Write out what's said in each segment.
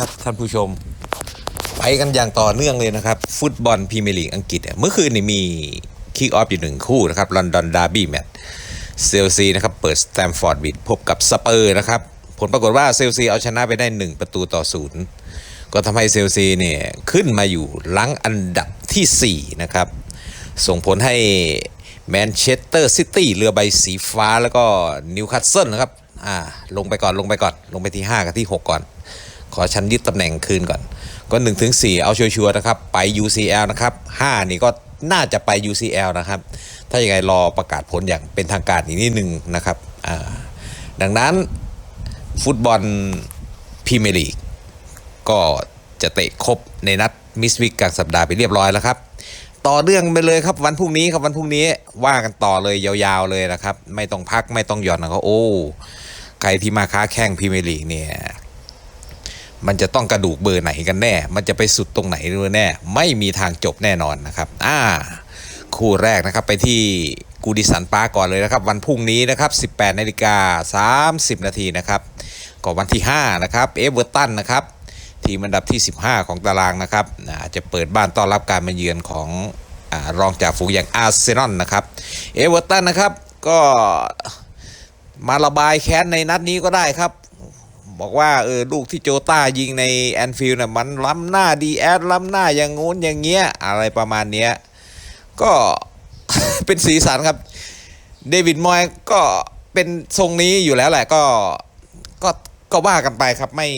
ครับท่านผู้ชม ไปกันอย่างต่อเนื่องเลยนะครับ ฟุตบอลพรีเมียร์ลีกอังกฤษเมื่อคืนนี่มีคิกออฟอยู่หนึ่งคู่นะครับลอนดอนดาร์บี้แมตช์เซลซีนะครับเปิดสแตมฟอร์ดบิดพบกับสเปอร์นะครับ ผลปรากฏว่าเซลซีเอาชนะไปได้ 1 ประตูต่อศูนย์ก็ทำให้เซลซีเนี่ยขึ้นมาอยู่หลังอันดับทีสี่ 4 นะครับ ส่งผลให้แมนเชสเตอร์ซิตี้เรือใบสีฟ้าแล้วก็นิวคาสเซิลนะครับอ่าลงไปก่อนลงไปก่อนลงไปที่ 5 กับที่ 6 ก่อน ขอชั้นยึดตำแหน่งคืนก่อน ก็1ถึง4เอาชัวร์ๆนะครับ ไป UCL นะครับ5นี่ก็น่าจะไป UCL นะครับ ถ้าอย่างไรรอประกาศผลอย่างเป็นทางการอีกนิดนึงนะครับดังนั้นฟุตบอลพรีเมียร์ลีกก็จะเตะครบในนัดมิสวิกกลางสัปดาห์ไปเรียบร้อยแล้วครับ ต่อเรื่องไปเลยครับวันพรุ่งนี้ครับวันพรุ่งนี้ว่ากันต่อเลยยาวๆเลยนะครับ ไม่ต้องพักไม่ต้องหย่อนนะครับโอ้ใครที่มาค้าแข่งพรีเมียร์ลีกเนี่ย มันจะต้องกระดูกเบอร์ไหนกันแน่ มันจะไปสุดตรงไหนด้วยแน่ ไม่มีทางจบแน่นอนนะครับ อ่า คู่แรกนะครับไปที่กูดิสันปาร์ก่อนเลยนะครับ วันพรุ่งนี้นะครับ 18นาฬิกา30 นาทีนะครับก่อนวันที่ 5 นะครับ เอเวอร์ตันนะครับ ทีมอันดับที่ 15 ของตารางนะครับอ่าจะเปิดบ้านต้อนรับการมาเยือนของอารองจากฝูงอย่างอาร์เซนอลนะครับ เอเวอร์ตันนะครับก็มาระบายแค้นในนัดนี้ก็ได้ครับ บอกว่าเออลูกที่โจต้ายิงในแอนฟิลด์น่ะมันล้ำหน้าดีแอดล้ำหน้าอย่างงู้นอย่างเงี้ยอะไรประมาณเนี้ยก็เป็นสีสันครับเดวิดมอยก็เป็นทรงนี้อยู่แล้วแหละก็ก็ก็ว่ากันไปครับไม่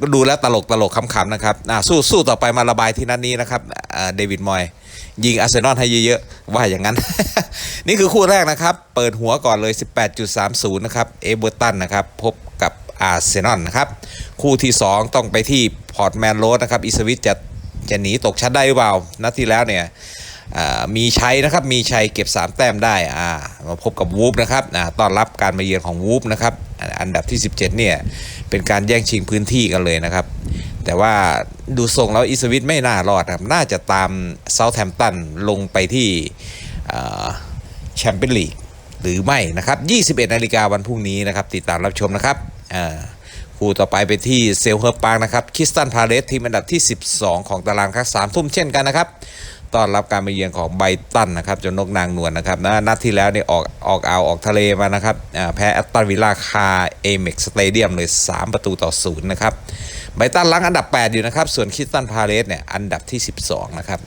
ก็ดูแล้วตลกตลกขำๆนะครับอ่าสู้สู้ต่อไปมาระบายที่นัดนนี้นะครับเดวิดมอย ยิงอาร์เซนอลให้เยอะๆ ว่าอย่างนั้น นี่คือคู่แรกนะครับ เปิดหัวก่อนเลย 18.30 นะครับ เอเวอร์ตันนะครับ พบกับอาร์เซนอลนะครับ คู่ที่ 2 ต้องไปที่พอร์ตแมนโรสนะครับ อิสวิตจะจะหนีตกชั้นได้หรือเปล่า นัดที่แล้วเนี่ยมีชัยนะครับ มีชัยเก็บ 3 แต้มได้อ่ามาพบกับวูฟนะครับอ่าต้อนรับการมาเยือนของวูฟนะครับ อันดับที่ 17 เนี่ย เป็นการแย่งชิงพื้นที่กันเลยนะครับ แต่ว่าดูทรงแล้วอิสวิตไม่น่ารอดครับ น่าจะตามเซาท์แฮมป์ตันลงไปที่แชมเปี้ยนลีกหรือไม่นะครับ 21 นาฬิกาวันพรุ่งนี้นะครับ ติดตามรับชมนะครับคู่ต่อไปไปที่เซลเฮอร์ปาร์นะครับคิสตันพาเลสทีมอันดับที่ 12 ของตารางครับสามทุ่มเช่นกันนะครับต้อนรับการมาเยือนของไบตันนะครับจนนกนางนวลนะครับนะนัดที่แล้วเนี่ยออกออกเอาวออกทะเลมานะครับแพ้แอตตันวิลล่าคาเอเม็กสเตเดียมเลย 3 ประตูต่อศูนย์นะครับ ไบตันลังอันดับ 8 อยู่นะครับ ส่วนคิสตันพาเลสเนี่ยอันดับที่ 12 นะครับ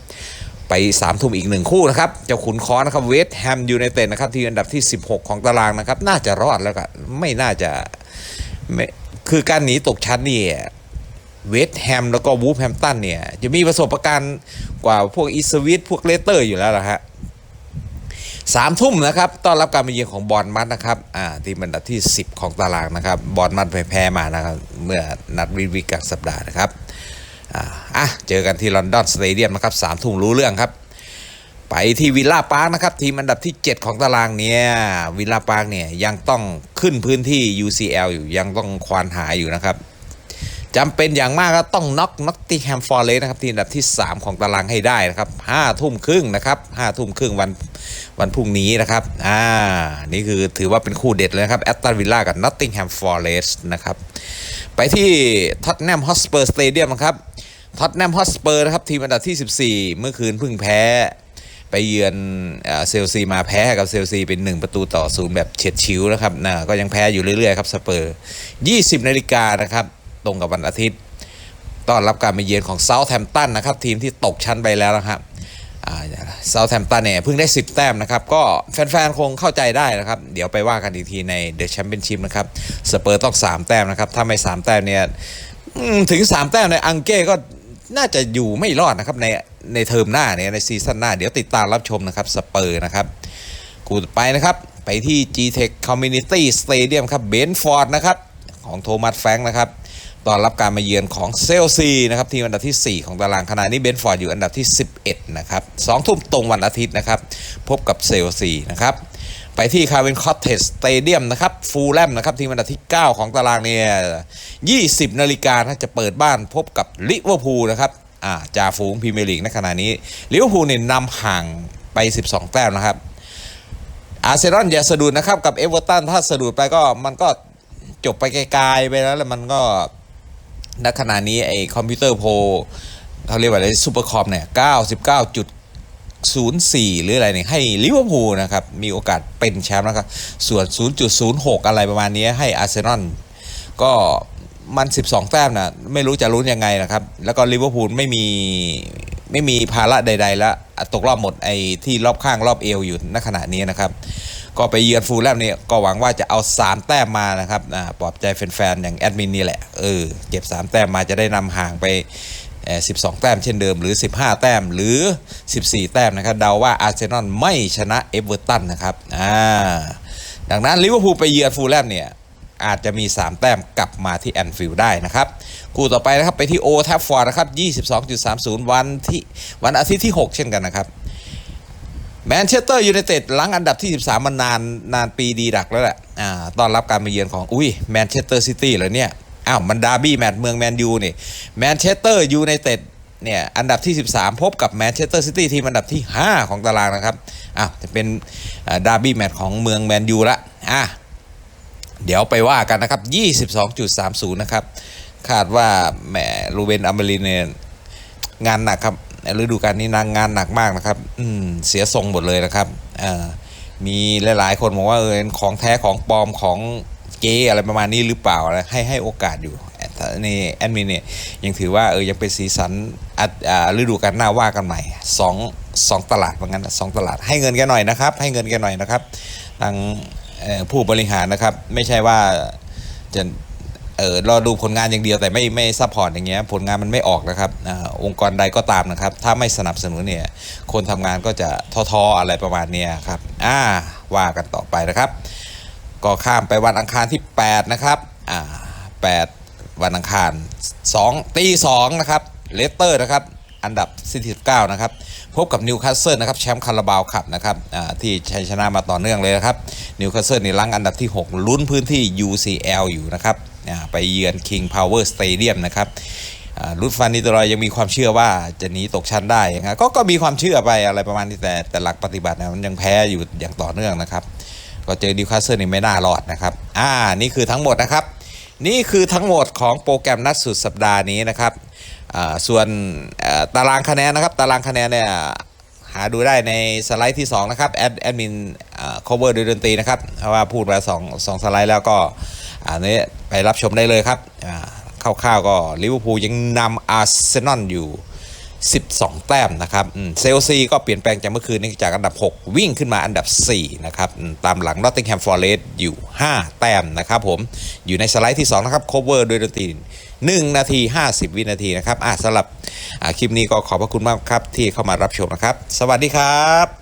ไป3ามทุ่มอีกหนึ่งคู่นะครับ เจ้าขุนค้อนะครับเวสต์แฮมยูไนเต็ดนะครับที่อันดับที่ 16 ของตารางนะครับ น่าจะรอดแล้วก็ไม่น่าจะไม่คือการหนีตกชั้นนี่เวสต์แฮมแล้วก็วูฟแฮมตันเนี่ยจะมีประสบการณ์กว่าพวกอิสวิตพวกเลสเตอร์อยู่แล้วนะฮะ สามทุ่มนะครับต้อนรับการมาเยือนของบอลมัดนะครับอ่าที่มันอันดับที่ 10 ของตารางนะครับบอลมัดแพ้มานะครับเมื่อนัดวิวิกกสัปดาห์นะครับอ่าอะเจอกันที่ลอนดอนสเตเดียมนะครับสามทุ่มรู้เรื่องครับ ไปที่วิลล่าปาร์คนะครับทีมอันดับที่ 7 ของตารางเนี่ยวิลล่าปาร์คเนี่ยยังต้องขึ้นพื้นที่ UCL อยู่ยังต้องควานหาอยู่นะครับ จำเป็นอย่างมากก็ต้องน็อกน็อกติแฮมฟอร์เรสนะครับทีมอันดับที่ 3 ของตารางให้ได้นะครับห้าทุ่มครึ่งนะครับห้าทุ่มครึ่งวันวันพรุ่งนี้นะครับอ่านี่คือถือว่าเป็นคู่เด็ดเลยครับแอตตันวิลล่ากับน็อตติงแฮมฟอร์เรสนะครับไปที่ท็อตแนมฮอสเปอร์สเตเดียมนะครับท็อตแนมฮอสเปอร์นะครับทีมอันดับที่ 14 เมื่อคืนเพิ่งแพ้ไปเยือนเออเซลซีมาแพ้กับเซลซีเป็น 1 ประตูต่อศูนย์แบบเฉียดฉิวนะครับนะก็ยังแพ้อยู่เรื่อยๆครับสเปอร์ 20 นาฬิกานะครับ ตรงกับวันอาทิตย์ต้อนรับการมาเยือนของเซาท์แฮมป์ตันนะครับทีมที่ตกชั้นไปแล้วนะครับเซาท์แฮมป์ตันเนี่ยเพิ่งได้ 10 แต้มนะครับก็แฟนๆ คงเข้าใจได้นะครับ เดี๋ยวไปว่ากันอีกทีในเดอะแชมเปี้ยนชิพนะครับสเปอร์ต้อง 3 แต้มนะครับ ถ้าไม่ 3 แต้มเนี่ยถึง 3 แต้มในอังเก้ก็น่าจะอยู่ไม่รอดนะครับในในเทอมหน้าเนี่ยในซีซั่นหน้า เดี๋ยวติดตามรับชมนะครับสเปอร์นะครับกูไปนะครับ ไปที่ G-Tech Community Stadium ครับเบนฟอร์ดนะครับของโทมัสแฟงนะครับ ตอนรับการมาเยือนของเซลซีนะครับทีมอันดับที่ 4 ของตารางขณะนี้เบนฟอร์ดอยู่อันดับที่ 11 นะครับสองทุ่มตรงวันอาทิตย์นะครับ พบกับเซลซีนะครับ ไปที่คาร์เวนคอตเทสสเตเดียมนะครับฟูลแลมนะครับทีมอันดับที่ 9 ของตารางเนี่ย20 นาฬิกานะจะเปิดบ้านพบกับลิเวอร์พูลนะครับอ่าจ่าฝูงพรีเมียร์ลีกในขณะนี้ลิเวอร์พูลเนี่ยนำห่างไป 12 แต้มนะครับ อาร์เซนอลอย่าสะดุดนะครับกับเอเวอร์ตันถ้าสะดุดไปก็มันก็จบไปไกลๆไปแล้วแล้วมันก็ ณขณะนี้ไอ้คอมพิวเตอร์โพเขาเรียกว่าอะไรซูเปอร์คอมเนี่ย99.04หรืออะไรเนี่ยให้ลิเวอร์พูลนะครับ มีโอกาสเป็นแชมป์นะครับ ส่วน 0.06 อะไรประมาณนี้ให้อาร์เซนอลก็มัน 12 แต้มนะไม่รู้จะลุ้นยังไงนะครับ แล้วก็ลิเวอร์พูลไม่มีไม่มีภาระใด ๆ แล้ว ตกรอบหมดไอ้ที่รอบข้างรอบเอวอยู่ณขณะนี้นะครับ ก็ไปเยือนฟูลแลมเนี่ยก็หวังว่าจะเอา 3 แต้มมานะครับอ่าปลอบใจแฟนๆอย่างแอดมินนี่แหละเออเก็บ 3 แต้มมาจะได้นำห่างไปเอ่อ12 แต้มเช่นเดิมหรือ 15 แต้มหรือ 14 แต้มนะครับเดาว่าอาร์เซนอลไม่ชนะเอเวอร์ตันนะครับอ่าดังนั้นลิเวอร์พูลไปเยือนฟูลแลมเนี่ยอาจจะมี 3 แต้มกลับมาที่แอนฟิลด์ได้นะครับคู่ต่อไปนะครับไปที่โอทัฟฟอร์ดนะครับ22.30 วันที่วันอาทิตย์ที่ 6 เช่นกันนะครับ แมนเชสเตอร์ยูไนเต็ดหลังอันดับที่ 13 มานานนานปีดีดักแล้วแหละอ่าต้อนรับการมาเยือนของ อุ้ยแมนเชสเตอร์ซิตี้เหรอเนี่ย อ้าวมันดาร์บี้แมตช์เมืองแมนยูนี่แมนเชสเตอร์ยูไนเต็ดเนี่ยอันดับที่ 13 พบกับแมนเชสเตอร์ซิตี้ทีมอันดับที่ 5 ของตารางนะครับอ้าวจะเป็นดาร์บี้แมตช์ของเมืองแมนยูละอะเดี๋ยวไปว่ากันนะครับ 22.30 นะครับ คาดว่าแหมรูเบนอัมเบรินเนี่ยงานหนักครับ ฤดูกาลนี้นางงานหนักมากนะครับ อืมเสียทรงหมดเลยนะครับอ่ามีหลายๆ คนบอกว่าเออของแท้ของปลอมของเก๊อะไรประมาณนี้หรือเปล่านะให้ให้โอกาสอยู่นี่แอดมินเนี่ยยังถือว่าเออยังเป็นสีสันฤดูกาลหน้าว่ากันใหม่สองสองตลาดว่างั้นสองตลาดให้เงินแกหน่อยนะครับ ให้เงินแกหน่อยนะครับทางผู้บริหารนะครับ ไม่ใช่ว่าจะ เออรอดูผลงานอย่างเดียวแต่ไม่ไม่ซัพพอร์ตอย่างเงี้ยผลงานมันไม่ออกนะครับอองค์กรใดก็ตามนะครับ ถ้าไม่สนับสนุนเนี่ยคนทำงานก็จะท้อๆอะไรประมาณเนี้ยครับอ่าว่ากันต่อไปนะครับ ก็ข้ามไปวันอังคารที่ 8 นะครับอ่า8วันอังคาร2ตี2นะครับเลสเตอร์นะครับอันดับ49นะครับพบกับนิวคาสเซิลนะครับแชมป์คาราบาวคัพนะครับที่ชัยชนะมาต่อเนื่องเลยนะครับนิวคาสเซิลนี่ลังอันดับที่ 6 ลุ้นพื้นที่ UCL อยู่นะครับ ไปเยือน King Power Stadium นะครับอ่าลุดฟันนิตรอยยังมีความเชื่อว่าจะหนีตกชั้นได้นะก็ก็มีความเชื่อไปอะไรประมาณนี้แต่แต่หลักปฏิบัตินะมันยังแพ้อยู่อย่างต่อเนื่องนะครับ ก็เจอนิวคาสเซิลนี่ไม่น่ารอดนะครับ อ่านี่คือทั้งหมดนะครับ นี่คือทั้งหมดของโปรแกรมนัดสุดสัปดาห์นี้นะครับส่วนตารางคะแนนนะครับ ตารางคะแนนเนี่ยหาดูได้ในสไลด์ที่ 2 นะครับ แอดแอดมินอ่า cover ดยดนตรีนะครับ เพราะว่าพูดมา2 2สไลด์แล้วก็ อันนี้ไปรับชมได้เลยครับอ่าคร่าวๆก็ลิเวอร์พูลยังนำอาร์เซนอลอยู่ 12 แต้มนะครับเซลซีก็เปลี่ยนแปลงจากเมื่อคืนนี้จากอันดับ 6 วิ่งขึ้นมาอันดับ 4 นะครับ ตามหลังนอตติงแฮมฟอร์เรสต์อยู่ 5 แต้มนะครับผมอยู่ในสไลด์ที่ 2 นะครับ cover โดยดนตรี1 นาที 50 วินาทีนะครับอะสำหรับคลิปนี้ก็ขอบพระคุณมากครับที่เข้ามารับชมนะครับ สวัสดีครับ